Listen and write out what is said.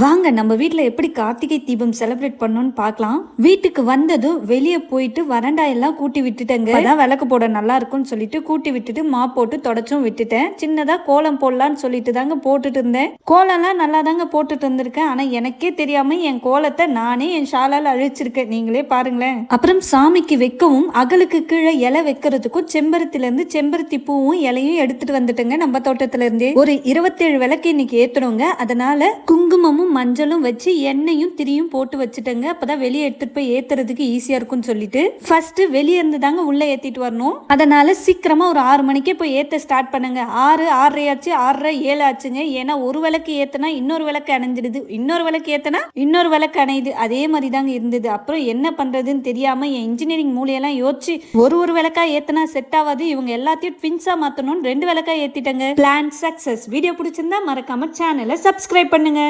வாங்க நம்ம வீட்டில் எப்படி கார்த்திகை தீபம் செலிப்ரேட் பண்ணோம்னு பார்க்கலாம். வீட்டுக்கு வந்ததும் வெளியே போயிட்டு வறண்டா எல்லாம் கூட்டி விட்டுட்டேங்க. அதான் விளக்கு போட நல்லா இருக்கும்னு சொல்லிட்டு கூட்டி விட்டுட்டு மா போட்டு தொடச்சும் விட்டுட்டேன். சின்னதாக கோலம் போடலான்னு சொல்லிட்டு தாங்க போட்டுட்டு இருந்தேன். கோலம்லாம் நல்லா தாங்க போட்டுட்டு இருந்திருக்கேன். ஆனால் எனக்கே தெரியாம என் கோலத்தை நானே என் ஷாலால் அழிச்சிருக்கேன். நீங்களே பாருங்களேன். அப்புறம் சாமிக்கு வைக்கவும் அகலுக்கு கீழே இலை வைக்கிறதுக்கும் செம்பருத்திலேருந்து செம்பருத்தி பூவும் இலையும் எடுத்துட்டு வந்துட்டேங்க நம்ம தோட்டத்துல இருந்தே ஒரு இருபத்தேழு விளக்கு இன்னைக்கு ஏத்துறோங்க அதனால குங்குமமும் மஞ்சளும் வச்சு எண்ணெயும் திரியும் போட்டு வச்சுட்டேங்க. அப்பதான் வெளியே எடுத்துட்டு போய் ஏத்துறதுக்கு ஈஸியா இருக்கும்னு சொல்லிட்டு. ஃபர்ஸ்ட் வெளியே இருந்து தாங்க உள்ள ஏத்திட்டு வரணும். அதனால சீக்கிரமா ஒரு ஆறு மணிக்கே போய் ஏத்த ஸ்டார்ட் பண்ணுங்க. ஆறு ஆறரை ஆச்சு ஆறரை ஏழு ஆச்சுங்க ஏன்னா ஒரு விளக்கு ஏத்தனா இன்னொரு விளக்கு அணைஞ்சிடுது. இன்னொரு விளக்கு ஏத்தனா இன்னொரு விளக்கு அணையுது. அதே மாதிரி தாங்க இருந்தது. அப்புறம் என்ன பண்றதுன்னு தெரியாம என் இன்ஜினியரிங் மூலையெல்லாம் யோசிச்சு ஒரு ஒரு விளக்கா ஏத்தனா செட் ஆகாது. இவங்க எல்லாத்தையும் ட்வின்ஸா மாத்தணும்னு ரெண்டு விளக்கா ஏத்திட்டேங்க. பிளான் சக்சஸ் வீடியோ பிடிச்சிருந்தா மறக்காம சேனலை சப்ஸ்கிரைப் பண்ணுங்க.